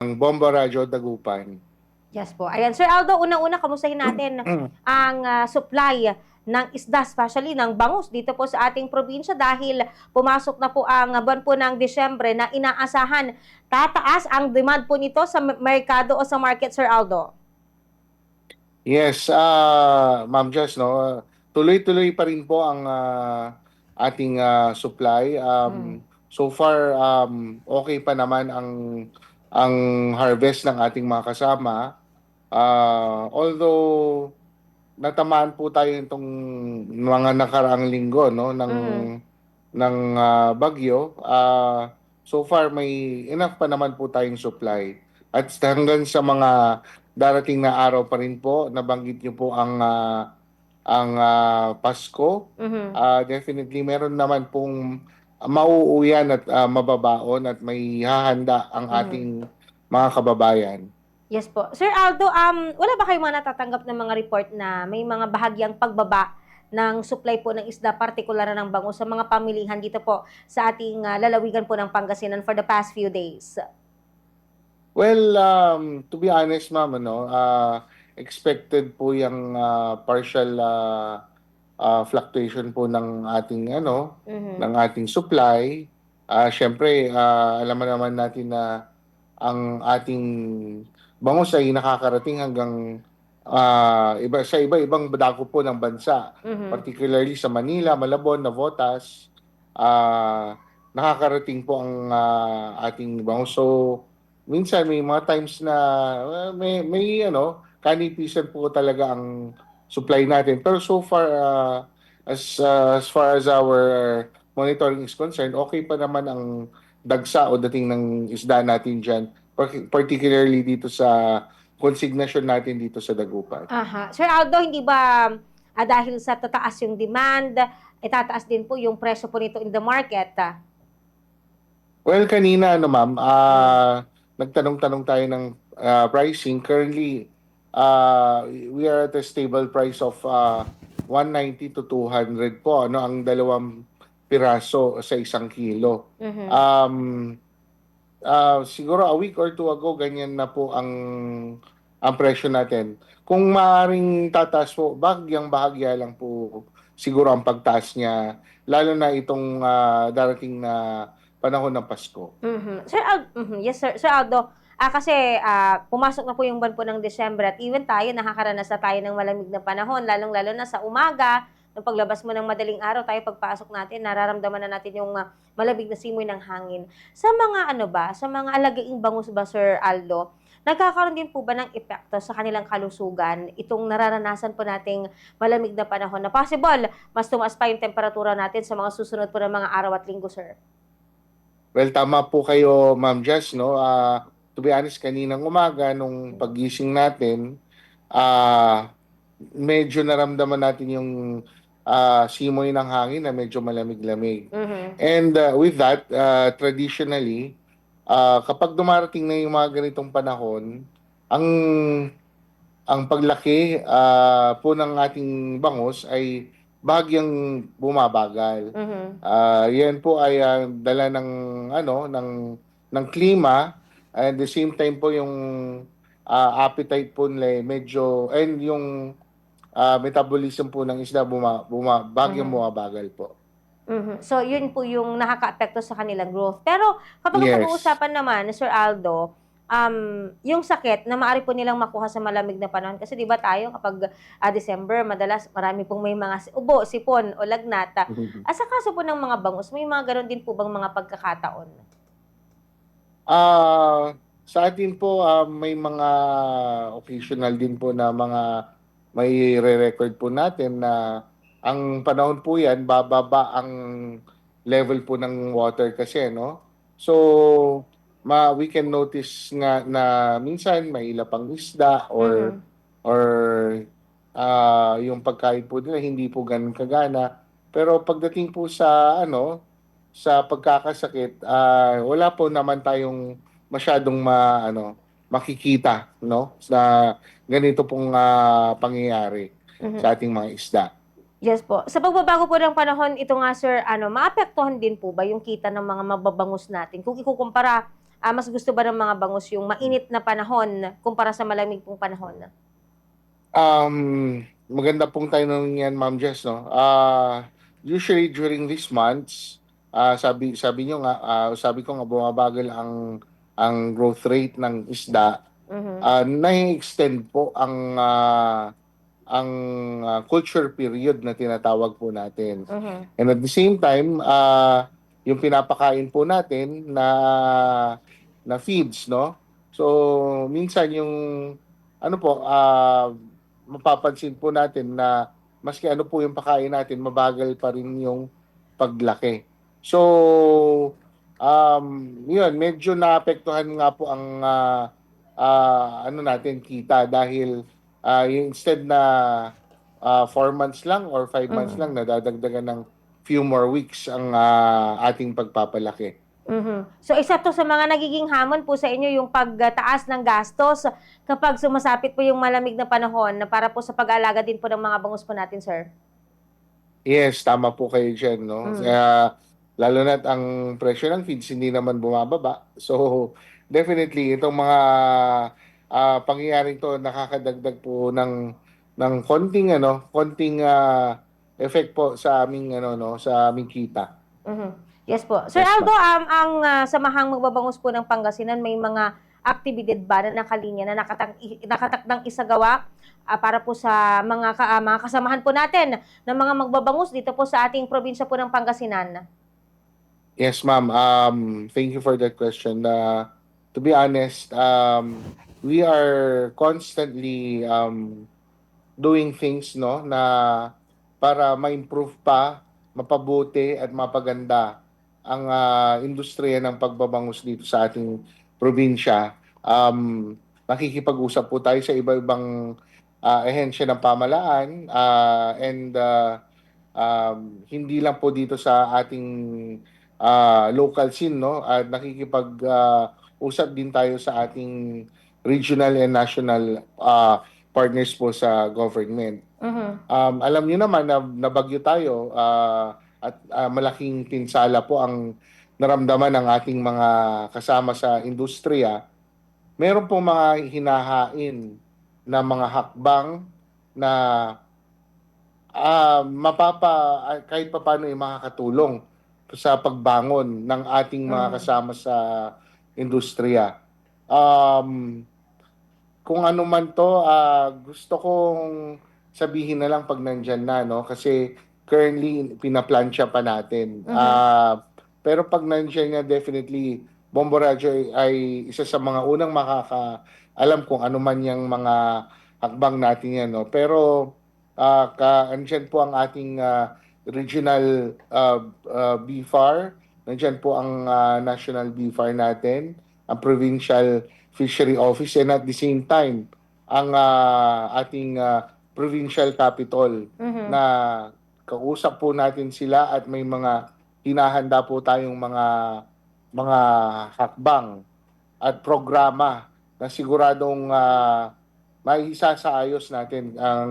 Bomba Radyo Dagupan. Yes po. Ayan, Sir Aldo, unang-una, kamustahin natin ang ah, supply ng isda, especially ng bangus dito po sa ating probinsya dahil pumasok na po ang buwan po ng Disyembre na inaasahan tataas ang demand po nito sa mer- merkado o sa market, Sir Aldo. Yes, ah Ma'am Jess, no, tuloy-tuloy pa rin po ang ah, ating ah, supply. Um, So far, um, okay pa naman ang ang harvest ng ating mga kasama. Ah, although natamaan po tayo itong mga nakaraang linggo no ng ng ah, bagyo. Ah, so far may enough pa naman po tayong supply. At hanggang sa mga darating na araw pa rin po, nabanggit niyo po ang ah, ang ah, Pasko. Mhm. Ah, definitely meron naman pong mauuyan at ah, mababaon at may hahanda ang Mhm. ating mga kababayan. Yes po. Sir Aldo, um, wala ba kayong mga natatanggap ng mga report na may mga bahagyang pagbaba ng supply po ng isda, partikular na ng bangus sa mga pamilihan dito po sa ating ah, lalawigan po ng Pangasinan for the past few days? Well, um, to be honest, ma'am, ano, ah, expected po yung ah, partial ah, ah, fluctuation po ng ating ano, Mhm. ng ating supply. Ah, syempre, ah, alam naman natin na ang ating bangus ay nakakarating hanggang ah, iba sa iba-ibang dako po ng bansa, Mhm. particularly sa Manila, Malabon, Navotas. Ah, nakakarating po ang ah, ating bangus. So, minsan may mga times na ah, may may ano, kanipisan po talaga ang supply natin. Pero so far ah, as ah, as far as our monitoring is concerned, okay pa naman ang dagsa o dating ng isda natin diyan, particularly dito sa consignation natin dito sa Dagupan. Aha. Sir Aldo, hindi ba ah, dahil sa tataas yung demand, eh, tataas din po yung presyo po nito in the market? ah? Well, kanina ano ma'am, ah nagtanong-tanong tayo ng ah, pricing. Currently, ah we are at a stable price of ah 190 to 200 po, ano, ang dalawang piraso sa isang kilo. Mhm. Um, ah, siguro a week or two ago, ganyan na po ang ang presyo natin. Kung maaring tataas po, bahagyang bahagya lang po siguro ang pagtaas niya, lalo na itong ah, darating na panahon ng Pasko. Mhm. Sir Aldo, yes sir, Sir Aldo, ah, kasi ah, pumasok na po yung buwan po ng December at even tayo nakakaranas na tayo ng malamig na panahon, lalong-lalo na sa umaga, nung paglabas mo ng madaling araw, tayo pagpasok natin, nararamdaman na natin yung ah, malamig na simoy ng hangin. Sa mga ano ba, sa mga alagaing bangus ba, Sir Aldo, nagkakaroon din po ba ng epekto sa kanilang kalusugan itong nararanasan po nating malamig na panahon na possible mas tumaas pa yung temperatura natin sa mga susunod po ng mga araw at linggo, sir? Well, tama po kayo, Ma'am Jess, no? Ah, to be honest, kaninang umaga, nung pagising natin, ah medyo naramdaman natin yung ah, simoy ng hangin na medyo malamig-lamig. Mhm. And uh, with that, uh, traditionally, uh, kapag dumarating na yung mga ganitong panahon, ang ang paglaki uh, po ng ating bangus ay bahagyang bumabagal. Mhm. Ah, yan po ay ah, dala ng ano ng ng klima and the same time po yung ah, appetite po nila eh, medyo and yung ah, metabolism po ng isda buma, buma, bahagyang Mhm. bumabagal po. Mhm. So, yun po yung nakaka-apekto sa kanilang growth. Pero, kapag Yes. pag-uusapan naman, Sir Aldo, um, yung sakit na maaari po nilang makuha sa malamig na panahon. Kasi di ba tayo kapag ah, December, madalas marami pong may mga ubo, sipon o lagnat. Ah, At sa kaso po ng mga bangus, may mga ganon din po bang mga pagkakataon? Ah, sa atin po ah, may mga occasional din po na mga may re-record po natin na ang panahon po yan bababa ang level po ng water kasi no. So ma we can notice nga na minsan may ilapang isda or Mhm. or ah, yung pagkain po nila hindi po ganun kagana. Pero pagdating po sa ano sa pagkakasakit, ah, wala po naman tayong masyadong ma ano makikita no sa ganito pong ah, pangyayari Mhm. sa ating mga isda. Yes po. Sa pagbabago po ng panahon, ito nga sir, ano, maapektuhan din po ba yung kita ng mga mababangus natin? Kung ikukumpara ah, mas gusto ba ng mga bangus yung mainit na panahon kumpara sa malamig pong panahon? Um, maganda pong tanong yan, Ma'am Jess, no? Ah, usually during these months, ah, sabi sabi niyo nga, ah, sabi ko nga bumabagal ang ang growth rate ng isda. Mhm. Ah, nai-extend po ang ah, ang ah, culture period na tinatawag po natin. Mhm. And at the same time, ah, yung pinapakain po natin na na feeds, no? So, minsan yung ano po, ah, mapapansin po natin na maski ano po yung pakain natin, mabagal pa rin yung paglaki. So, um, yun, medyo naapektuhan nga po ang ah, ah, ano natin kita dahil ah, yung instead na uh, four months lang or five months Mhm. lang, nadadagdagan ng few more weeks ang ah, ating pagpapalaki. Mhm. So isa to sa mga nagiging hamon po sa inyo yung pagtaas ng gastos kapag sumasapit po yung malamig na panahon na para po sa pag-aalaga din po ng mga bangus po natin, sir. Yes, tama po kayo dyan, no? Mm. Kaya, lalo na't ang presyo ng feeds hindi naman bumababa. So, definitely, itong mga ah, pangyayaring to nakakadagdag po ng ng konting ano, konting ah, effect po sa aming ano no, sa aming kita. Mhm. Yes po. Sir Yes. Aldo, um, ang ah, samahang magbabangus po ng Pangasinan, may mga aktibidad ba na nakalinya na nakatak nakatakdang isagawa ah, para po sa mga, ka- ah, mga kasamahan po natin ng mga magbabangus dito po sa ating probinsya po ng Pangasinan? Yes, ma'am. Um, thank you for that question. Uh, to be honest, um, we are constantly um, doing things no na para ma-improve pa, mapabuti at mapaganda ang ah, industriya ng pagbabangus dito sa ating probinsya. Um, nakikipag-usap po tayo sa iba-ibang ah, ehensya ng pamalaan ah, and ah, um, hindi lang po dito sa ating ah, local scene no at nakikipag ah, usap din tayo sa ating regional and national ah, partners po sa government. Mhm. Um, alam niyo naman na nabagyo tayo ah, at ah, malaking pinsala po ang naramdaman ng ating mga kasama sa industriya. Meron po mga hinahain na mga hakbang na ah, mapapa ah, kahit papaano ay makakatulong sa pagbangon ng ating mga Mm. kasama sa industriya. Um, kung ano man to, ah, gusto kong sabihin na lang pag nandyan na, no? Kasi currently, pinaplansya pa natin. Mhm. Ah, pero pag nandyan na, definitely, Bombo Radyo ay, ay isa sa mga unang makaka-alam kung ano man yung mga hakbang natin yan, no? Pero, ah, ka, andyan po ang ating ah, regional uh, uh, BFAR, nandyan po ang ah, national BFAR natin, ang provincial fishery office and at the same time ang ah, ating ah, provincial capital Mhm. na kausap po natin sila at may mga hinahanda po tayong mga mga hakbang at programa na siguradong uh, may isasaayos natin ang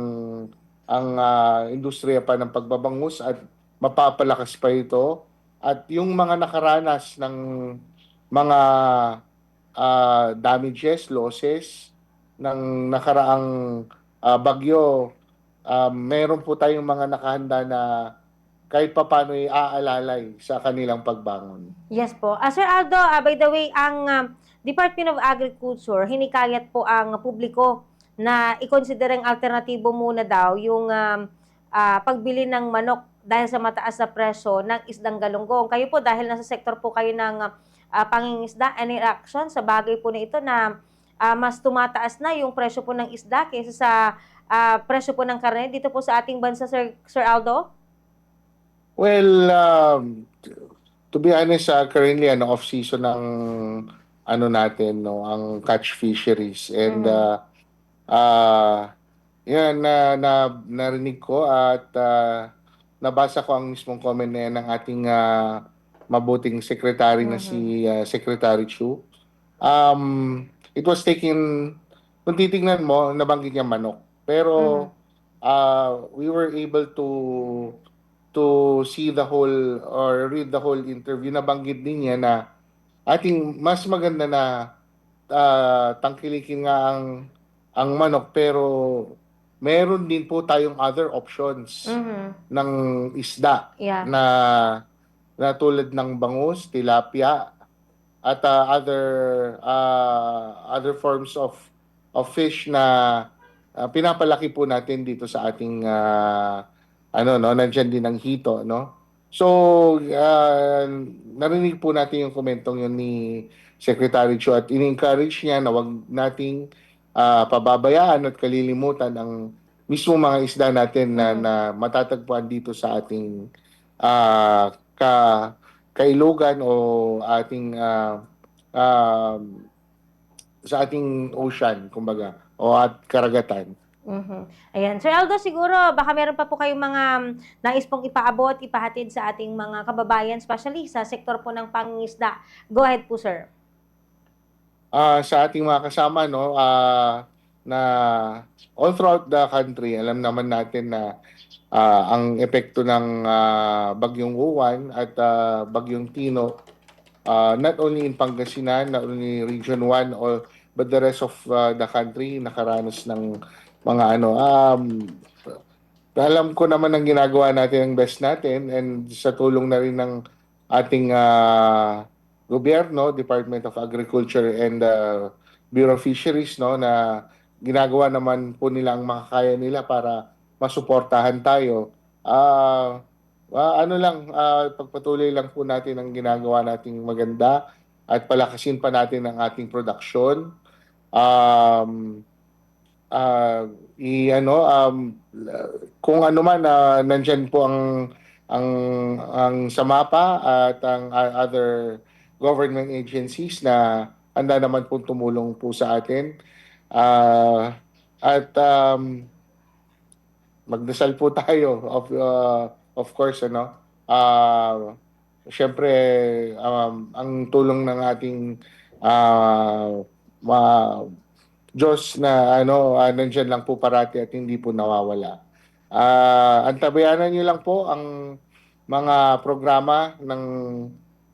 ang ah, industriya pa ng pagbabangus at mapapalakas pa ito at yung mga nakaranas ng mga ah, damages, losses ng nakaraang ah, bagyo, um, meron po tayong mga nakahanda na kahit papano ay aalalay sa kanilang pagbangon. Yes po. Ah, Sir Aldo, ah, by the way, ang um, Department of Agriculture, hinikayat po ang publiko na i-consider ang alternatibo muna daw yung um, ah, pagbili ng manok dahil sa mataas na presyo ng isdang galunggong. Kayo po, dahil nasa sektor po kayo ng ah, pangingisda, any reaction sa bagay po na ito na ah, mas tumataas na yung presyo po ng isda kaysa sa ah, presyo po ng karne dito po sa ating bansa, Sir, Sir Aldo? Well, um, to be honest, ah, currently ano off season ng ano natin no, ang catch fisheries and Mhm. ah ah, yan na, na narinig ko at ah, nabasa ko ang mismong comment na yan ng ating ah, mabuting secretary na si ah, Secretary Chu. Um, it was taken kung titingnan mo, nabanggit niya manok. Pero ah, we were able to to see the whole or read the whole interview nabanggit din niya na ating mas maganda na ah, tangkilikin nga ang ang manok pero meron din po tayong other options Mhm. ng isda Yeah. na na tulad ng bangus, tilapia at ah, other ah, other forms of of fish na ah, pinapalaki po natin dito sa ating ah, ano no nandiyan din ang hito no so ah, narinig po natin yung komentong yun ni Secretary Chu at in-encourage niya na wag nating ah, pababayaan at kalilimutan ang mismo mga isda natin na, na matatagpuan dito sa ating ah, ka kailugan o ating ah, um, sa ating ocean kumbaga o at karagatan. Mhm. Ayan. Sir Aldo, siguro baka meron pa po kayong mga mm, nais pong ipaabot, ipahatid sa ating mga kababayan, especially sa sektor po ng pangingisda. Go ahead po, sir. Ah, sa ating mga kasama no ah, na all throughout the country alam naman natin na ah, ang epekto ng ah, bagyong Uwan at ah, bagyong Tino ah, not only in Pangasinan not only region 1 or but the rest of ah, the country nakaranas ng mga ano um alam ko naman ang ginagawa natin ang best natin and sa tulong na rin ng ating ah, gobyerno, Department of Agriculture and uh, Bureau of Fisheries no na ginagawa naman po nila ang makakaya nila para masuportahan tayo. Ah ah, ano lang ah, pagpatuloy lang po natin ang ginagawa nating maganda at palakasin pa natin ang ating production. Um ah i ano um kung ano man na nandyan po ang ang ang SAMAPA at ang uh, other government agencies na handa naman po tumulong po sa atin. Ah, at um, magdasal po tayo of uh, of course ano. Ah, syempre um, ang tulong ng ating ah, ma- Diyos na ano ah, nandyan lang po parati at hindi po nawawala. Ah, antabayanan niyo lang po ang mga programa ng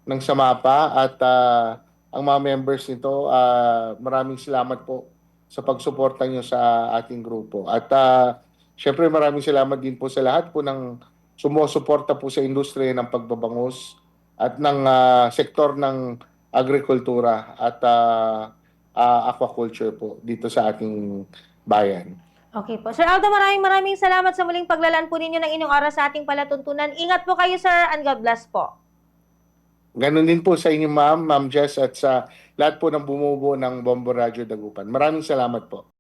ng Samapa at ah, ang mga members nito ah, maraming salamat po sa pagsuporta niyo sa ating grupo. At ah, syempre maraming salamat din po sa lahat po ng sumusuporta po sa industriya ng pagbabangus at ng ah, sektor ng agrikultura at ah, ah, aquaculture po dito sa ating bayan. Okay po. Sir Aldo, maraming maraming salamat sa muling paglalaan po ninyo ng inyong oras sa ating palatuntunan. Ingat po kayo, sir, and God bless po. Ganon din po sa inyo ma'am, ma'am Jess at sa lahat po ng bumubuo ng Bombo Radio Dagupan. Maraming salamat po.